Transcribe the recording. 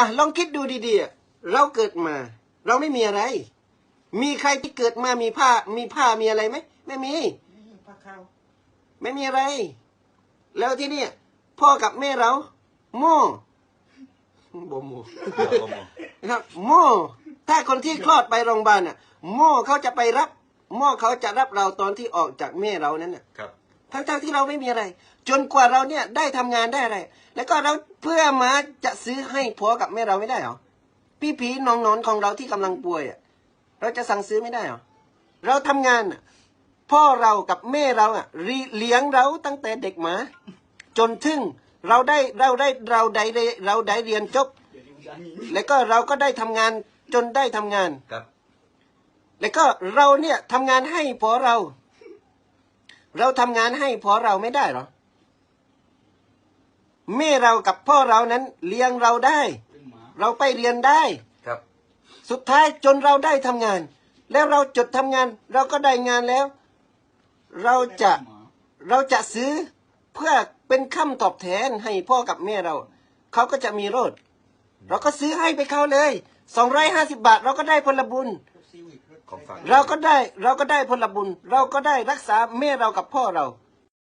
อะลองคิดดูดีๆอะเราเกิดมา เราไม่มีอะไร มีใครที่เกิดมามีผ้า มีผ้ามีอะไรไหมไม่มีพระเข้าไม่มีอะไร แล้วที่เนี่ยพ่อกับแม่เราโม่บ่โม่นะครับโม่ถ้าคนที่คลอดไปโรงพยาบาลน่ะโม่เขาจะไปรับโม่เขาจะรับเราตอนที่ออกจากแม่เรานั้นน่ะครับ ทั้งๆที่เราไม่มีอะไร จนกว่าเราเนี่ยได้ทำงานได้อะไร แล้วก็เราเพื่อมาจะซื้อให้ผัวกับแม่เราไม่ได้เหรอพี่ผีน้องนอนของเราที่กำลังป่วยอะเราจะสั่งซื้อไม่ได้เหรอเราทำงานอะพ่อเรากับแม่เราอะรีเลี้ยงเราตั้งแต่เด็กมา จนถึงเราได้เราได้เราได้เราได้เรียนจบ แล้วก็เราก็ได้ทำงานจนได้ทำงานครับ แล้วก็เราเนี่ยทำงานให้พอเรา เราทำงานให้พอเราไม่ได้เหรอ แม่เรากับพ่อเรานั้นเลี้ยงเราได้ เราไปเรียนได้ครับ สุดท้ายจนเราได้ทำงาน แล้วเราจดทำงาน เราก็ได้งานแล้ว เราจะเราจะซื้อเพื่อเป็นคำตอบแทนให้พ่อกับแม่เรา เขาก็จะมีรถ เราก็ซื้อให้ไปเขาเลยสองร้อยห้าสิบาท เราก็ได้ผลบุญของฝาก เราก็ได้เราก็ได้ผลบุญ เราก็ได้รักษาแม่เรากับพ่อเรา